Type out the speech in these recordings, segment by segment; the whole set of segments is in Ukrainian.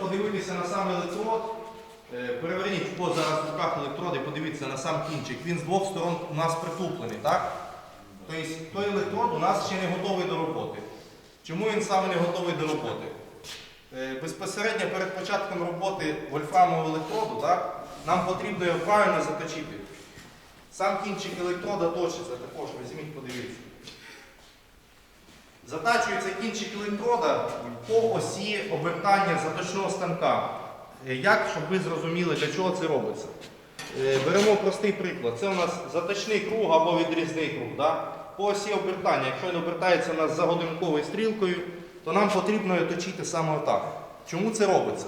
подивитися на сам електрод, е, переверніть в зараз в руках електрод і подивіться на сам кінчик. Він з двох сторон у нас притуплений, так? Тобто той електрод у нас ще не готовий до роботи. Чому він саме не готовий до роботи? Е, Безпосередньо перед початком роботи вольфрамового електроду так, нам потрібно його правильно заточити. Сам кінчик електрода точиться, також візьміть, подивіться. Затачується кінчик електрода по осі обертання заточного станка. Е, Як, щоб ви зрозуміли, для чого це робиться? Е, Беремо простий приклад. Це у нас заточний круг або відрізний круг. Да? По осі обертання, якщо він обертається у нас за годинковою стрілкою, то нам потрібно його точити саме отак. Чому це робиться?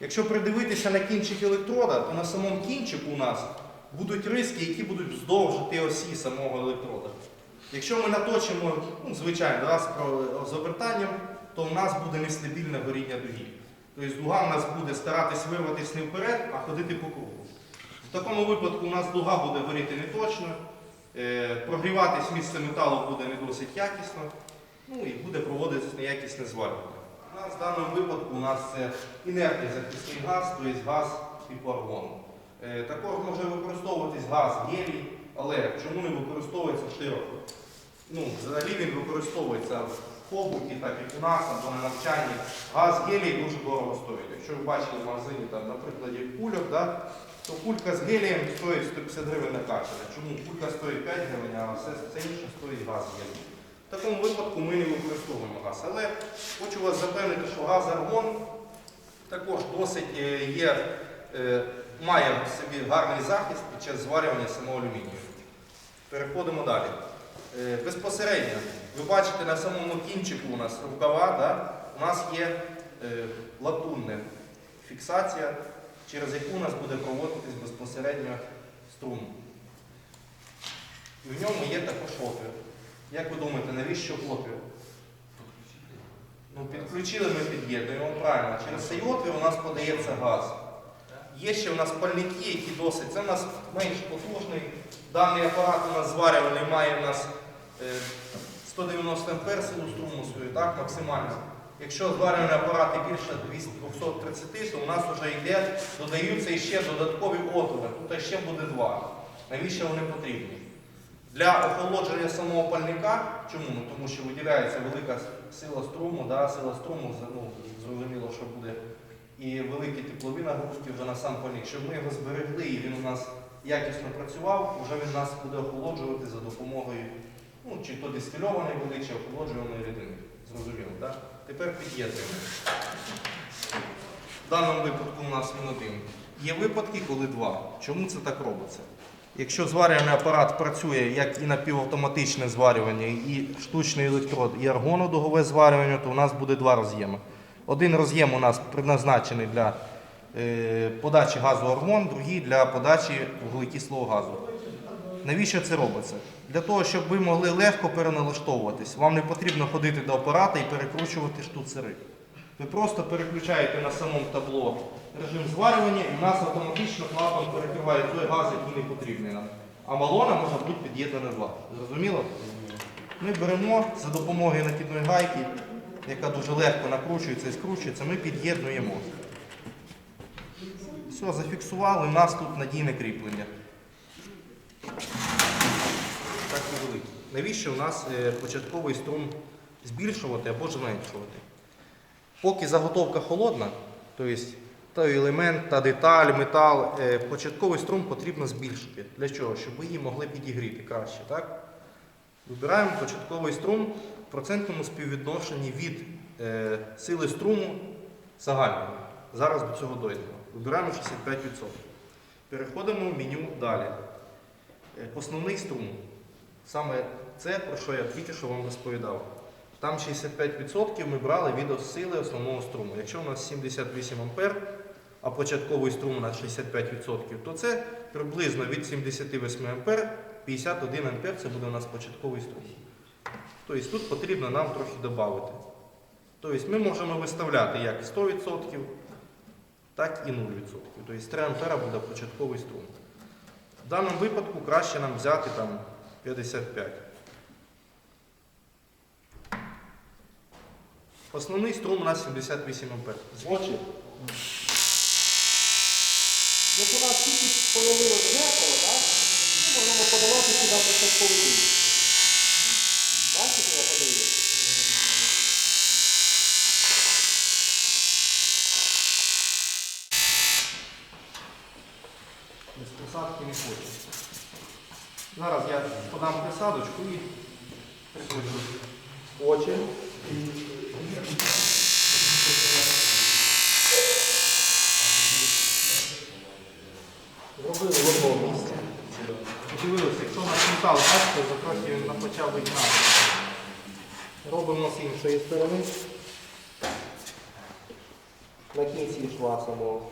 Якщо придивитися на кінчик електрода, то на самому кінчику у нас будуть риски, які будуть вздовж ті осі самого електрода. Якщо ми наточимо, ну, звичайно, раз з обертанням, то у нас буде нестабільне горіння дуги. Тобто дуга у нас буде старатись вирватися не вперед, а ходити по кругу. В такому випадку у нас дуга буде горіти не точно, е, прогріватись місце металу буде не досить якісно, ну і буде проводитися неякісне зварювання. У нас в даному випадку у нас це інертний захисний газ, тобто газ типу аргону. Е, Також може використовуватись газ гелій, але чому не використовується широко? Ну, взагалі він використовується в побуті, так як у нас, або на навчанні. Газ гелій дуже дорого стоїть. Якщо ви бачили в магазині, там, на прикладі кульок, да, то кулька з гелієм стоїть 150 гривень накачана. Чому кулька стоїть 5 гривень, а все, все інше стоїть газ гелій. В такому випадку ми не використовуємо газ. Але хочу вас запевнити, що газ аргон також досить е, є, е, має в собі гарний захист під час зварювання самого алюмінію. Переходимо далі. Е, Безпосередньо, ви бачите на самому кінчику у нас рукава, да? у нас є е, латунна фіксація, через яку у нас буде проводитись безпосередньо струм. І в ньому є також отвір. Як ви думаєте, навіщо отвір? Ну, підключили ми під'єднуємо, правильно. Через цей отвір у нас подається газ. Є ще у нас пальники, які досить. Це у нас менш потужний. Даний апарат у нас зварювальний має у нас е, 190 ампер силу струму свою, так, максимально. Якщо зварювальний апарат і більше 200 230, то у нас вже йде, додаються ще додаткові отвори. Тут ще буде два. Навіщо вони потрібні? Для охолодження самого пальника, чому? Ну, тому що виділяється велика сила струму, да, сила струму, ну, зрозуміло, що буде і великі теплові нагрузки вже на сам пальник, щоб ми його зберегли і він у нас якісно працював, вже він нас буде охолоджувати за допомогою ну, чи то дистильованої води, чи охолоджуваної рідини. Зрозуміло, так? Тепер під'єднуємо. В даному випадку у нас він один. Є випадки, коли два. Чому це так робиться? Якщо зварювальний апарат працює як і напівавтоматичне зварювання, і штучний електрод, і аргонодугове зварювання, то у нас буде два роз'єми. Один роз'єм у нас предназначений для е, подачі газу аргон, другий для подачі вуглекислого газу. Навіщо це робиться? Для того, щоб ви могли легко переналаштовуватись. Вам не потрібно ходити до апарата і перекручувати штуцери. Ви просто переключаєте на самому табло режим зварювання і в нас автоматично клапан перекриває той газ, який не потрібний нам. А балона може бути під'єднана два. Зрозуміло? Ми беремо за допомогою накидної гайки, яка дуже легко накручується і скручується, ми під'єднуємо. Все, зафіксували, у нас тут надійне кріплення. Так невелике. Навіщо у нас е, початковий струм збільшувати або зменшувати? Поки заготовка холодна, тобто той елемент, та деталь, метал, е, початковий струм потрібно збільшити. Для чого? Щоб її могли підігріти краще. Так? Вибираємо початковий струм в процентному співвідношенні від е, сили струму загального. Зараз до цього дойдемо. Вибираємо 65%. Переходимо в меню далі. Е, Основний струм. Саме це, про що я тільки що вам розповідав. Там 65% ми брали від сили основного струму. Якщо у нас 78 А, а початковий струм у нас 65%, то це приблизно від 78 А 51 А це буде у нас початковий струм. Тобто тут потрібно нам трохи додати. Тобто ми можемо виставляти як 100%, так і 0%. Тобто 3 А буде початковий струм. В даному випадку краще нам взяти там 55. Основний струм у нас 78 ампер. Очі. Як у нас тільки так? Ми можемо подавати сюди початковий дим. Бачите, я подаю? Без присадки не хочу. Зараз я подам присадочку і прикручу очі. Метал бачите, за він почав вигнати. Робимо з іншої сторони. На кінці йшла самого.